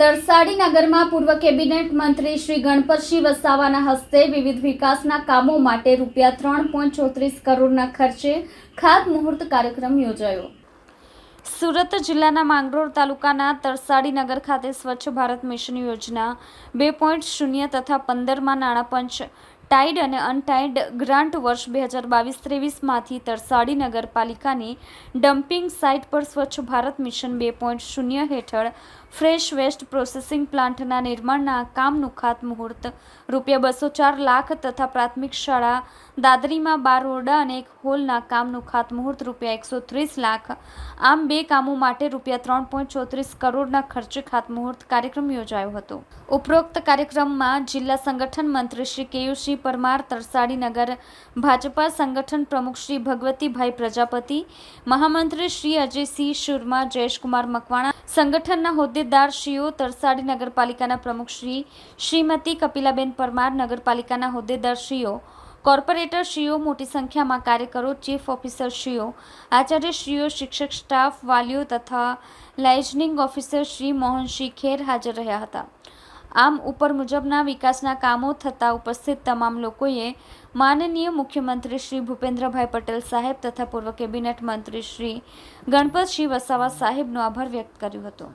તરસાડી નગરમાં પૂર્વ કેબિનેટ મંત્રી શ્રી ગણપતસિંહ વસાવાના હસ્તે વિવિધ વિકાસના કામો માટે રૂપિયા ત્રણ પોઈન્ટ ચોત્રીસ કરોડના ખર્ચે ખાતમુહૂર્ત કાર્યક્રમ યોજાયો. સુરત જિલ્લાના માંગરોળ તાલુકાના તરસાડી નગર ખાતે સ્વચ્છ ભારત મિશન યોજના બે પોઈન્ટ શૂન્ય તથા પંદરમાં નાણાં પંચ ટાઈડ અને અનટાઈડ ગ્રાન્ટ વર્ષ બે હજાર બાવીસ ત્રેવીસમાંથી તરસાડી નગરપાલિકાની ડમ્પિંગ સાઇટ પર સ્વચ્છ ભારત મિશન બે પોઈન્ટ શૂન્ય હેઠળ ફ્રેશ વેસ્ટ પ્રોસેસિંગ પ્લાન્ટના નિર્માણના કામનું ખાતમુહૂર્ત. રૂપિયા બસો ચાર લાખ તથા પ્રાથમિક શાળા દાદરીમાં બાર ઓરડા અને એક હોલના કામનું ખાતમુહૂર્ત રૂપિયા એકસો ત્રીસ લાખ. આમ બે કામો માટે રૂપિયા ત્રણ પોઈન્ટ ચોત્રીસ કરોડના ખર્ચે ખાતમુહૂર્ત કાર્યક્રમ યોજાયો હતો. ઉપરોક્ત કાર્યક્રમમાં જિલ્લા સંગઠન મંત્રી શ્રી કેયુસિંહ પરમાર, તરસાડી નગર, ભાજપા સંગઠન પ્રમુખ શ્રી ભગવતીભાઈ પ્રજાપતિ, મહામંત્રી શ્રી અજયસિંહ શુરમા, જયેશકુમાર મકવાણા, સંગઠનના હોદ્દેદારશ્રીઓ તરસાડી નગરપાલિકાના પ્રમુખ શ્રી, શ્રીમતી કપિલાબેન પરમાર, નગરપાલિકાના હોદ્દેદારશ્રીઓ કોર્પોરેટરશ્રીઓ મોટી સંખ્યામાં કાર્યકરો, ચીફ ઓફિસરશ્રીઓ આચાર્યશ્રીઓ શિક્ષક સ્ટાફ, વાલીઓ તથા લાઇઝનિંગ ઓફિસર શ્રી મોહનસિંહ ખેર હાજર રહ્યા હતા. આમ ઉપર મુજબના વિકાસના કામો થતાં ઉપસ્થિત તમામ લોકોએ માનનીય મુખ્યમંત્રી શ્રી ભૂપેન્દ્રભાઈ પટેલ સાહેબ તથા પૂર્વ કેબિનેટ મંત્રી શ્રી ગણપતસિંહ વસાવા સાહેબનો આભાર વ્યક્ત કર્યો હતો.